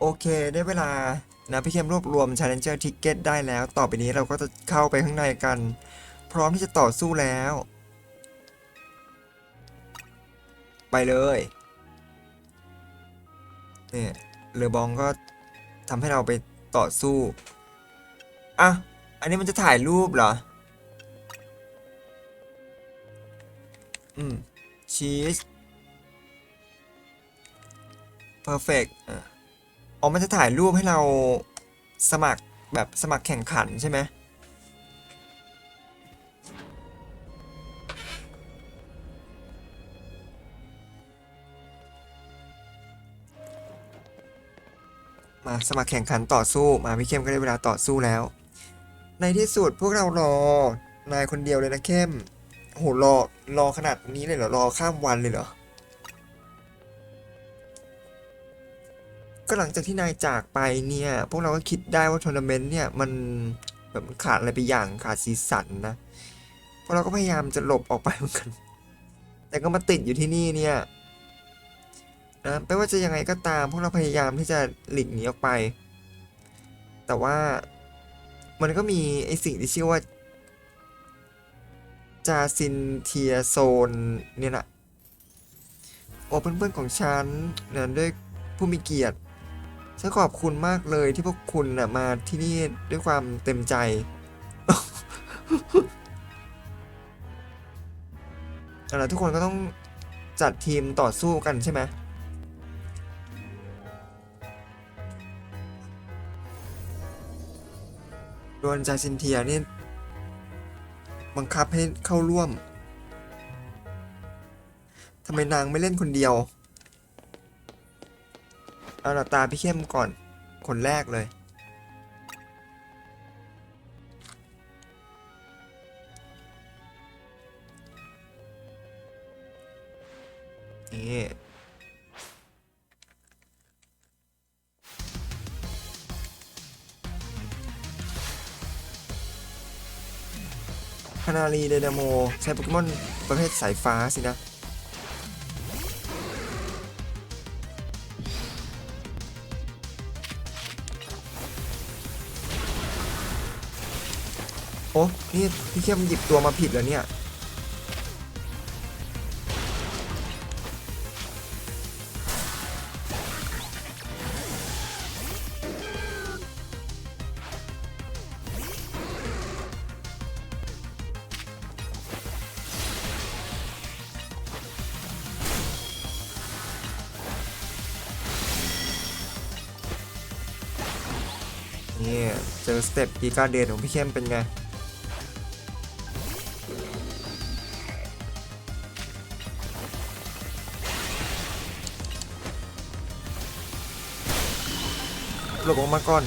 โอเค ได้เวลานะพี่เข้มรวบรวม Challenger Ticket ได้แล้ว ต่อไปนี้เราก็จะเข้าไปข้างในกัน พร้อมที่จะต่อสู้แล้ว ไปเลยเนี่ยเรือบองก็ทำให้เราไปต่อสู้ อะ อันนี้มันจะถ่ายรูปเหรอ อืมชีส perfect อะ อมันจะถ่ายรูปให้เราสมัครแบบสมัครแข่งขันใช่ไหมมาสมัครแข่งขันต่อสู้มาพี่เข้มก็ได้เวลาต่อสู้แล้ว ในที่สุดพวกเรารอนายคนเดียวเลยนะเข้มโหรอรอขนาดนี้เลยเหรอรอข้ามวันเลยเหรอ ก็หลังจากที่นายจากไปเนี่ย พวกเราก็คิดได้ว่าทัวร์นาเมนต์เนี่ยมันแบบขาดอะไรไปอย่างขาดสีสันนะ พวกเราก็พยายามจะหลบออกไปเหมือนกัน แต่ก็มาติดอยู่ที่นี่เนี่ยนะไม่ว่าจะยังไงก็ตาม พวกเราพยายามที่จะหลีกหนีออกไป แต่ว่ามันก็มีไอสิ่งที่ชื่อว่าจาซินเทียโซนเนี่ยแหละโอ้เพื่อนๆของฉันนะด้วยผู้มีเกียรติ ฉันขอบคุณมากเลยที่พวกคุณนะมาที่นี่ด้วยความเต็มใจ เอาล่ะทุกคนก็ต้องจัดทีมต่อสู้กันใช่ไหมโดนจาซินเทียนี่ บังคับให้เข้าร่วม ทำไมนางไม่เล่นคนเดียว เอาละตาพี่เข้มก่อน คนแรกเลย นี่คานารีเดนาโมใช้โปเกมอนประเภทสายฟ้าสินะ อ้นี่พี่เข้มหยิบตัวมาผิดแล้วเนี่ย นี่เจอสเต็ปกีการเดนของพี่เข้มเป็นไง หลบออกมาก่อน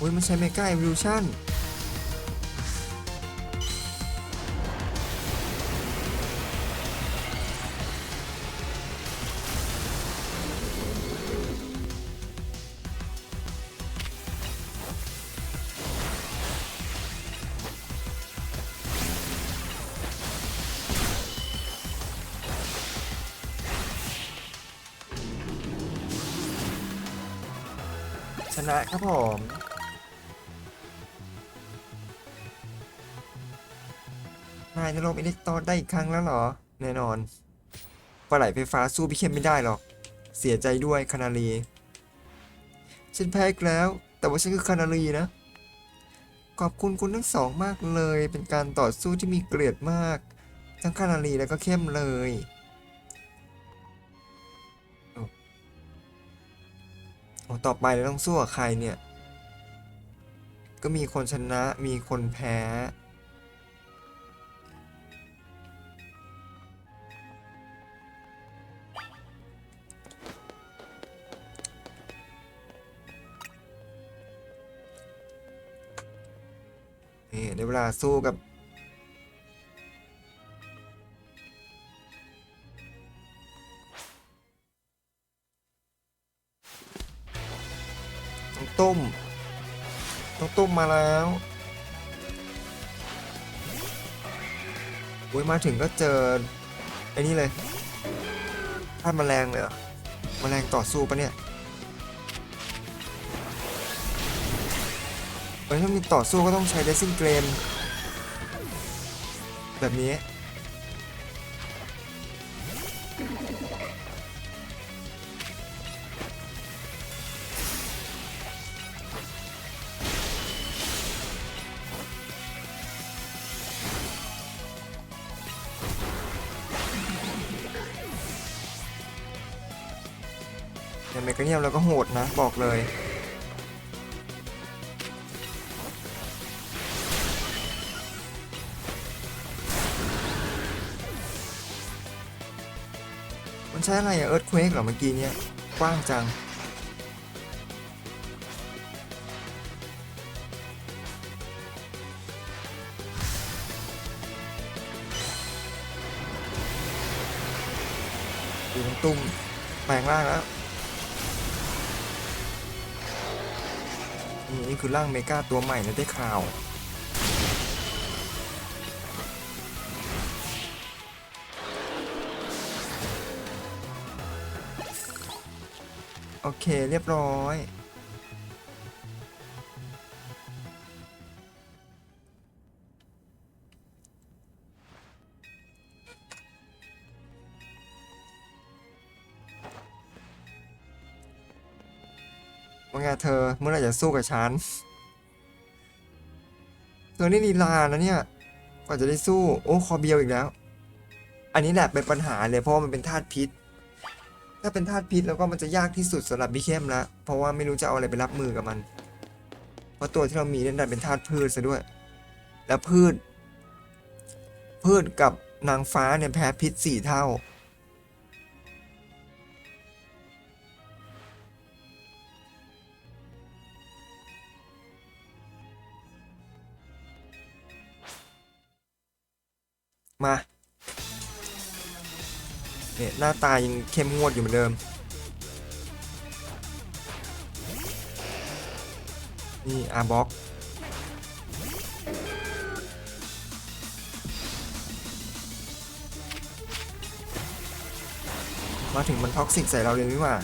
อุ้ยมันใช้เมกาเอวิวชั่น นะครับผมนายนรกอิเล็กตรอนได้อีกครั้งแล้วเหรอ แน่นอนปลาไหลไฟฟ้าสู้พี่เข้มไม่ได้หรอก เสียใจด้วยคานาลีฉันแพ้อีกแล้ว แต่ว่าฉันคือคานาลีนะ ขอบคุณคุณทั้งสองมากเลย เป็นการต่อสู้ที่มีเกลียดมาก ทั้งคานาลีและก็เข้มเลย ต่อไปเราต้องสู้กับใครเนี่ย ก็มีคนชนะมีคนแพ้ นี่ได้เวลาสู้กับ มาแล้วอุ้ยมาถึงก็เจอไอ้นี่เลยท่าตุแมลงเลยเหรอแมลงต่อสู้ปะเนี่ยเอ้ยถ้ามีต่อสู้ก็ต้องใช้เดซิ่งเกรนแบบนี้ หดนะบอกเลย มันใช้อะไรอะเอิร์ธเควกเหรอเมื่อกี้เนี่ยกว้างจังดูน้ำตุ้มแปลงร่างแล้ว นี่นี่คือร่างเมกาตัวใหม่นะได้ข่าว โอเคเรียบร้อย อ เมื่อไหร่จะสู้กับฉัน เธอนี่ลีลานะเนี่ยกว่าจะได้สู้ โอ้คอเบียวอีกแล้ว อันนี้แหละเป็นปัญหาเลยเพราะว่ามันเป็นธาตุพิษ ถ้าเป็นธาตุพิษแล้วก็มันจะยากที่สุดสำหรับบิเข้มละเพราะว่าไม่รู้จะเอาอะไรไปรับมือกับมัน เพราะตัวที่เรามีนั่นดันเป็นธาตุพืชซะด้วย แล้วพืช พืชกับนางฟ้าเนี่ยแพ้พิษสี่เท่า มาเนี่ยหน้าตายังเข้มงวดอยู่เหมือนเดิม นี่อาร์บ็อกมาถึงมันท็อกซิกใส่เราเลยนี่หว่า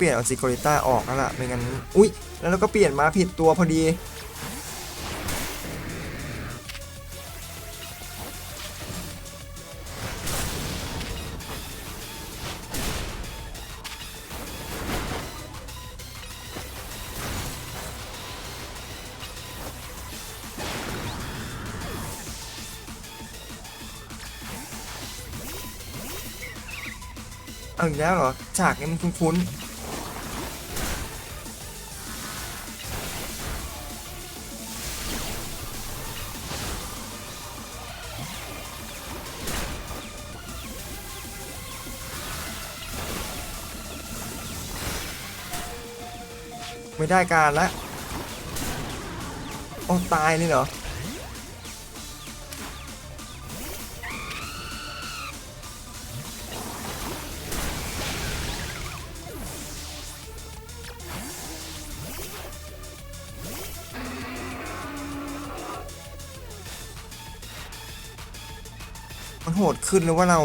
ปลี่ยนเอาซิโกริต้าออกแล้วล่ะไม่งั้นอุ๊ย แล้วเราก็เปลี่ยนมาผิดตัวพอดีเอาอีกแล้วเหรอ ฉากนี้มันคุ้นๆ ได้การละโอ้ตายเลยเหรอมันโหดขึ้นหรือว่าเรา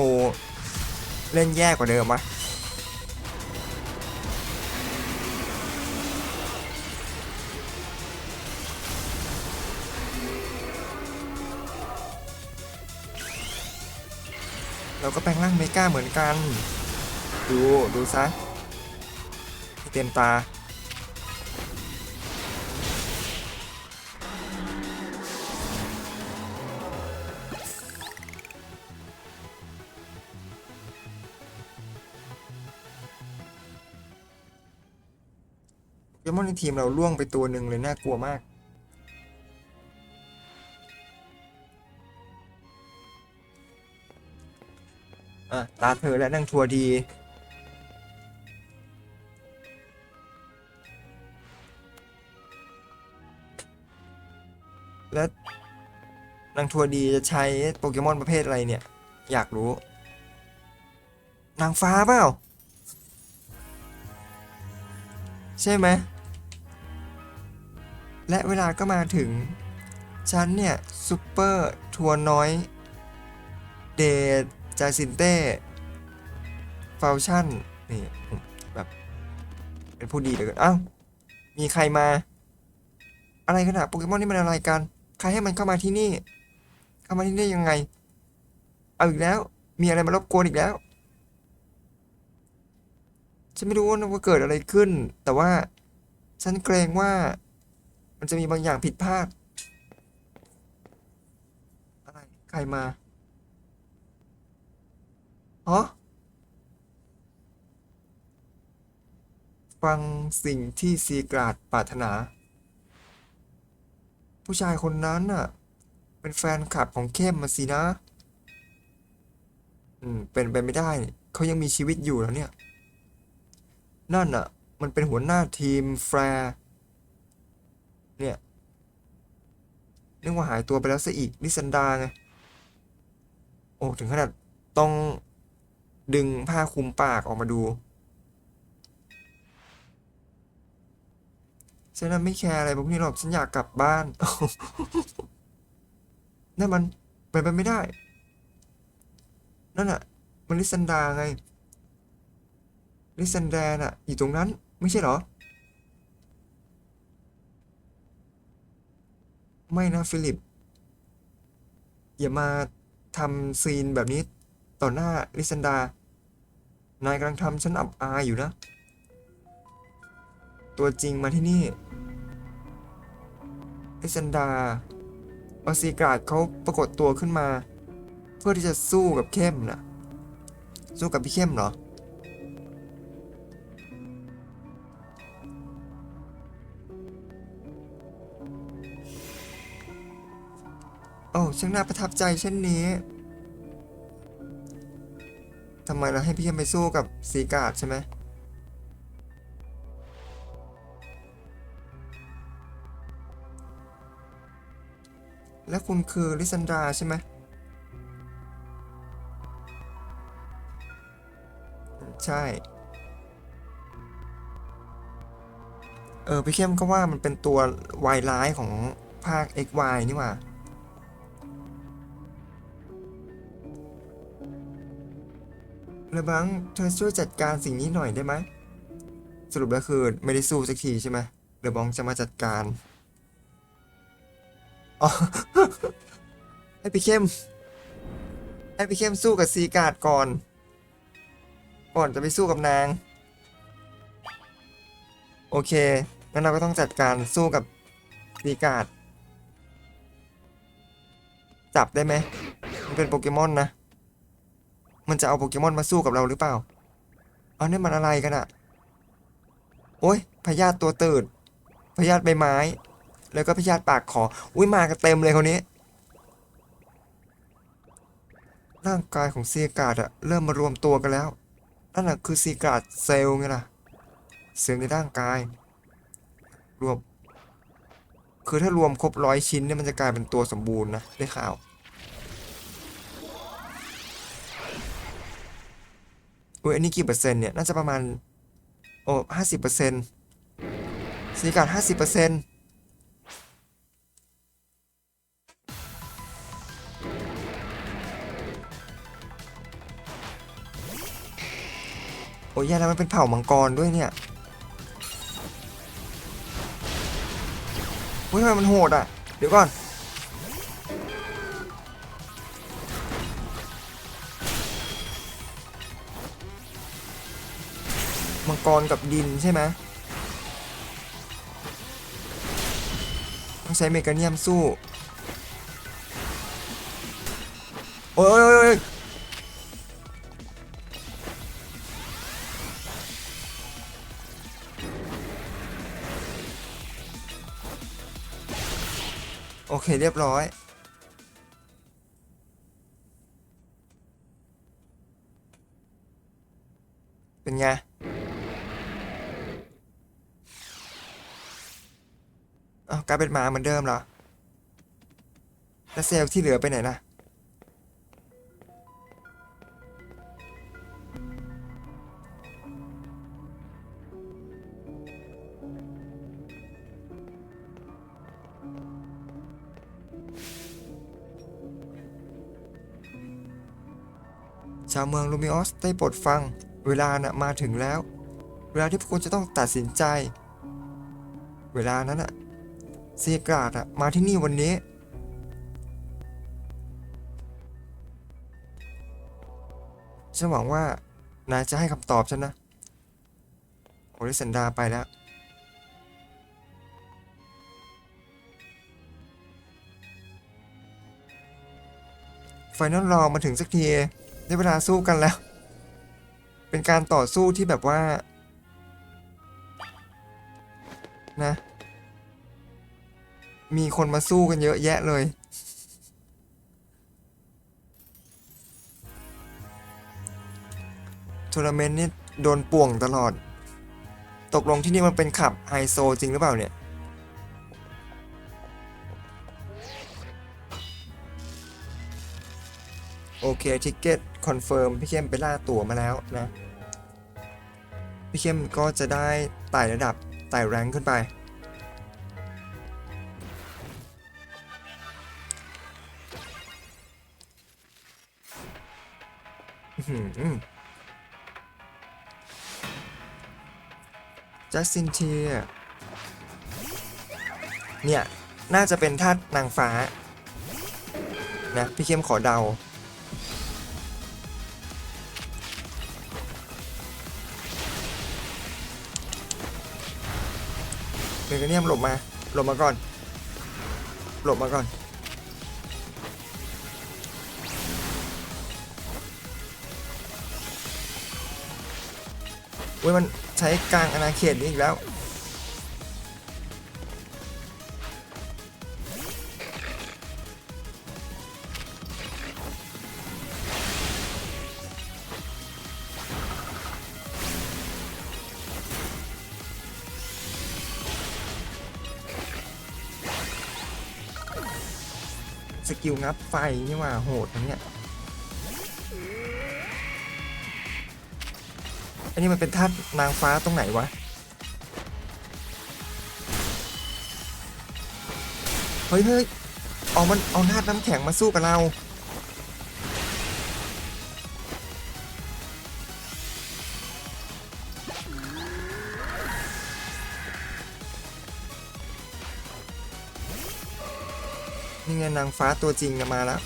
เล่นแย่กว่าเดิมวะ ก็แปลงร่างเมกาเหมือนกัน ดูดูซะเต็มตา เกมอนในทีมเราล่วงไปตัวหนึ่งเลยน่ากลัวมาก อะตาเธอและนั่งทัวร์ดีและนางทัวร์ดีจะใช้โปเกมอนประเภทอะไรเนี่ย อยากรู้ นางฟ้าเปล่า ใช่ไหม และเวลาก็มาถึง ฉันเนี่ยซูเปอร์ ทัวน้อย เด จาซินเต้ฟาวชั่นนี่แบบเป็นผู้ดีเหลยเอ้าวมีใครมา อะไรกันอะโปเกมอนนี่มันอะไรกัน ใครให้มันเข้ามาที่นี่ เข้ามาที่นี่ยังไง เอาอีกแล้ว มีอะไรมารบกวนอีกแล้ว ฉันไม่รู้ว่าเกิดอะไรขึ้น แต่ว่าฉันเกรงว่า มันจะมีบางอย่างผิดพลาด อะไร ใครมา อ๋อฟังสิ่งที่ซีกราดปรารถนา ผู้ชายคนนั้นน่ะ เป็นแฟนคลับของเข้มมาสินะ อืม เป็นไปไม่ได้ เขายังมีชีวิตอยู่แล้วเนี่ย นั่นน่ะ มันเป็นหัวหน้าทีมแฟร์เนี่ยนึกว่าหายตัวไปแล้วซะอีกนิสันดาไง โอ้ ถึงขนาดต้อง ดึงผ้าคลุมปากออกมาดูฉันไม่แคร์อะไรพวกนี้หรอกฉันอยากกลับบ้านนั่นมันเป็นไปไม่ได้ นั่นน่ะมันลิซันดาไง ลิซันแดนอะอยู่ตรงนั้น ไม่ใช่เหรอ ไม่นะ ฟิลิป อย่ามาทำซีนแบบนี้ ต่อหน้าลิซันดา นายกำลังทำฉันอับอายอยู่นะ ตัวจริงมาที่นี่ ลิซันดาออซีกราดเขาปรากฏตัวขึ้นมา เพื่อที่จะสู้กับเข้มนะสู้กับพี่เข้มเหรอ โอ้ช่างน่าประทับใจเช่นนี้ ทำไมเราให้พี่เข้มไปสู้กับสีกาดใช่ไหมและคุณคือลิซันดราใช่ไหมใช่ เออพี่เข้มก็ว่ามันเป็นตัววายร้ายของภาค XY นี่หว่า เลบังเธอช่วยจัดการสิ่งนี้หน่อยได้ไหมสรุปแล้วคือไม่ได้สู้สักทีใช่ไหมเลบังจะมาจัดการอ๋อให้พี่เข้มให้พี่เข้มสู้กับซีการ์ดก่อน ก่อนจะไปสู้กับนาง โอเคงั้นเราก็ต้องจัดการสู้กับซีการ์ดจับได้ไหมมันเป็นโปเกมอนนะ มันจะเอาโปเกมอนมาสู้กับเราหรือเปล่า เอาเนี่ยมันอะไรกันอะโอ้ยพยาธิตัวตืดพยาธิใบไม้ แล้วก็พยาธิปากขอ อุ้ยมากันเต็มเลยคนนี้ ร่างกายของซีการ์ดอะเริ่มมารวมตัวกันแล้วนั่นแหะคือซีการ์ดเซลล์ไงล่ะเซลล์ในร่างกาย รวม คือถ้ารวมครบร้อยชิ้นเนี่ยมันจะกลายเป็นตัวสมบูรณ์นะได้ข่าว อุ้ยอันนี้กี่เปอร์เซ็นต์เนี่ย น่าจะประมาณ โอ้ห้าสิบเปอร์เซ็นต์ซีการ์ดห้าสิบเปอร์เซ็นต์โอ้ยแย่แล้วมันเป็นเผ่ามังกรด้วยเนี่ยเฮ้ยทำไมมันโหดอะ เดี๋ยวก่อน กรกับดินใช่ไหมต้องใช้เมกาเนียมสู้ โอ้ยโอ้ยโอ้ยโอเคเรียบร้อย เป็นไง อากลายเป็นหมาเหมือนเดิมเหรอ แล้วเซลล์ที่เหลือไปไหนนะชาวเมืองลูมิออสได้โปรดฟัง เวลานะ่ะมาถึงแล้ว เวลาที่พวกคุณจะต้องตัดสินใจ เวลานั้นน่ะ เซียกราดอะมาที่นี่วันนี้ ฉันหวังว่านายจะให้คำตอบฉันนะโอริสันดาไปแล้ว ไฟนอลรอมาถึงสักทีได้เวลาสู้กันแล้ว เป็นการต่อสู้ที่แบบว่า นะ มีคนมาสู้กันเยอะแยะเลย ทัวร์นาเมนต์นี่โดนป่วงตลอด ตกลงที่นี่มันเป็นขับไฮโซจริงหรือเปล่าเนี่ย โอเคทิกเก็ตคอนเฟิร์มพี่เข้มไปล่าตั๋วมาแล้วนะ พี่เข้มก็จะได้ไต่ระดับไต่แรงขึ้นไป จัสตินเทียเนี่ย น่าจะเป็นธาตุนางฟ้า นะ พี่เข้มขอเดา เมกาเนียมหลบมา หลบมาก่อน หลบมาก่อน เว้ยมันใช้กลางอาณาเขตนี้อีกแล้ว สกิลงับไฟนี่ว่าโหดนะเนี่ย อันนี้มันเป็นธาตุนางฟ้าตรงไหนวะ เฮ้ยเฮ้ยเอามันเอาธาตุน้ำแข็งมาสู้กับเรา นี่ไงนางฟ้าตัวจริงมาแล้ว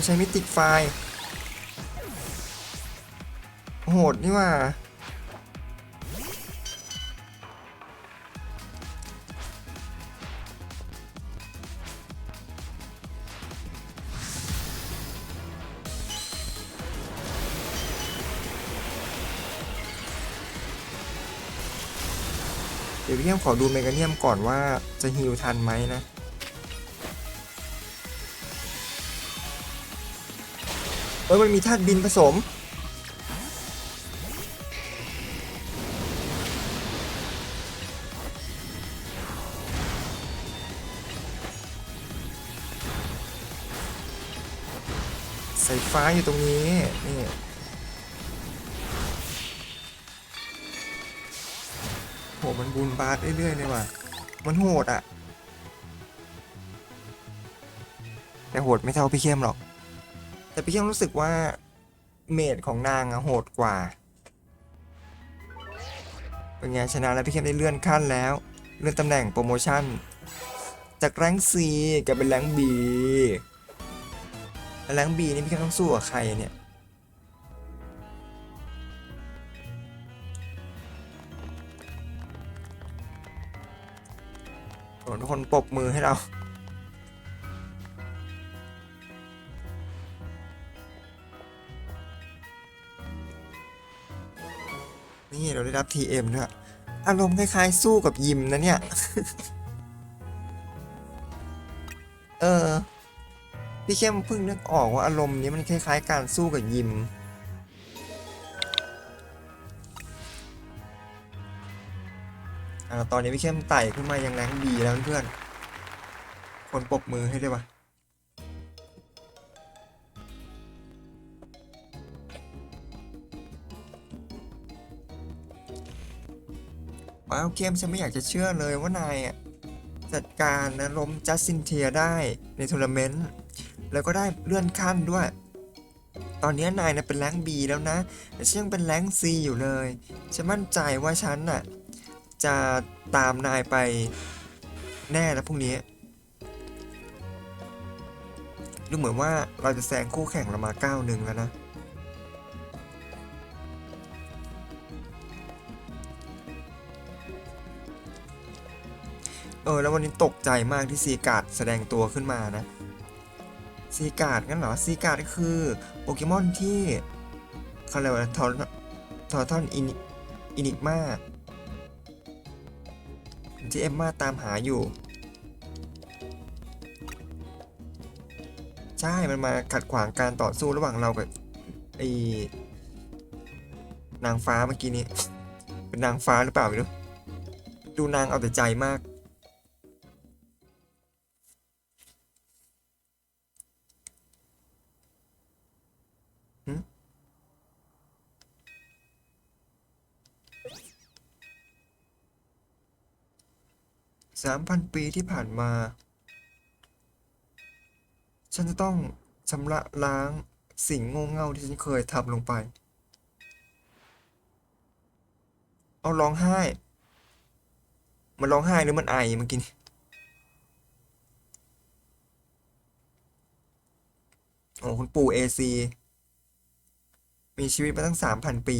มันใช้มิติไฟโหดนี่ว่า เดี๋ยวพี่เนียมขอดูเมกาเนียมก่อนว่าจะฮิวทันไหมนะ เอ้ยมันมีธาตุบินผสม สายฟ้าอยู่ตรงนี้ นี่โหมันบูนบาร์เรื่อยๆเลยว่ะ มันโหดอะ แต่โหดไม่เท่าพี่เข้มหรอก แต่พี่เข้มรู้สึกว่าเมดของนางอะโหดกว่า เป็นไงชนะแล้วพี่เข้มได้เลื่อนขั้นแล้ว เลื่อนตำแหน่งโปรโมชั่น จากแรงค์ C กลายเป็นแรงค์ B แล้วแรง B นี่พี่เข้มต้องสู้กับใครเนี่ยโอ้ทุกคนปรบมือให้เรา นี่เราได้รับ TM ด้วยอารมณ์คล้ายๆสู้กับยิมนะเนี่ย เออ พี่เข้มเพิ่งนึกออกว่าอารมณ์นี้มันคล้ายๆ การสู้กับยิม อ่าตอนนี้พี่เข้มไต่ขึ้นมายังแรงดีแล้วเพื่อน คนปรบมือให้ด้วยวะ เกมฉันไม่อยากจะเชื่อเลยว่านายจัดการนะล้มจัสซินเทียได้ในทัวร์นาเมนต์แล้วก็ได้เลื่อนขั้นด้วย ตอนนี้นายนะเป็นแรงบีแล้วนะแต่ฉันยังเป็นแรงซีอยู่เลยฉันมั่นใจว่าฉันน่ะจะตามนายไปแน่แล้วพรุ่งนี้ดูเหมือนว่าเราจะแซงคู่แข่งเรามาก้าวหนึ่งแล้วนะ เออแล้ววันนี้ตกใจมากที่ซีการ์ดแสดงตัวขึ้นมานะซีการ์ดงั้นเหรอซีการ์ดก็คือโปเกมอนที่เขาเรียกว่าทอทอทอนอินอินิกมาที่เอ็มมาตามหาอยู่ ใช่มันมาขัดขวางการต่อสู้ระหว่างเรากับไอนางฟ้าเมื่อกี้นี้ เป็นนางฟ้าหรือเปล่าไม่รู้ดูนางเอาแต่ใจมาก สามพันปีที่ผ่านมา ฉันจะต้องชำระล้างสิ่งโง่เง่าที่ฉันเคยทำลงไป เอาร้องไห้ มันร้องไห้หรือมันไอเมื่อกี้นี้โอ้คุณปู่เอซีมีชีวิตมาตั้งสามพันปี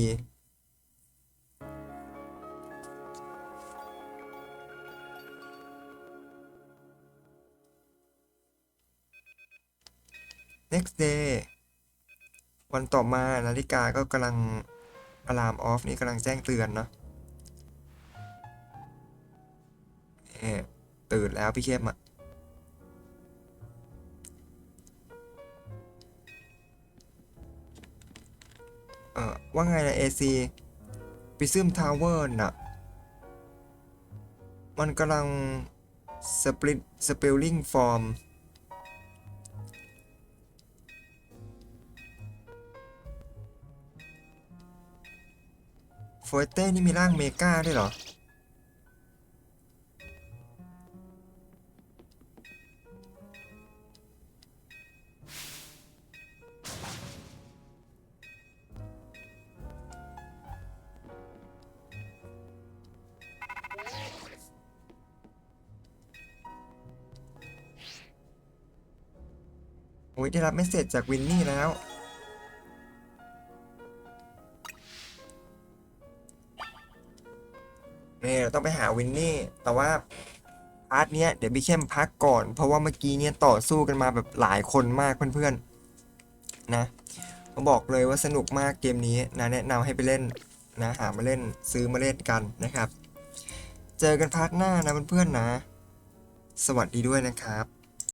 next day วันต่อมานาฬิกาก็กำลังอะลามออฟนี่กำลังแจ้งเตือนเนาะเอตื่นแล้วพี่เข้มอะเออว่าไงนะเอซีปิซึมทาวเวอร์น่ะ มันกำลังสปริตสเปลลิงฟอร์ม ฟเต้นี่มีร่างเมกาด้วยเหรอ โอ้ยได้รับเมสเซจจากวินนี่แล้ว ต้องไปหาวินนี่ แต่ว่าพาร์ทเนี้ยเดี๋ยวพี่เข้มพักก่อน เพราะว่าเมื่อกี้เนี่ยต่อสู้กันมาแบบหลายคนมากเพื่อนๆนะผมบอกเลยว่าสนุกมากเกมนี้นะแนะนำให้ไปเล่นนะหามาเล่นซื้อมาเล่นกันนะครับ เจอกันพาร์ทหน้านะเพื่อนๆนะ สวัสดีด้วยนะครับ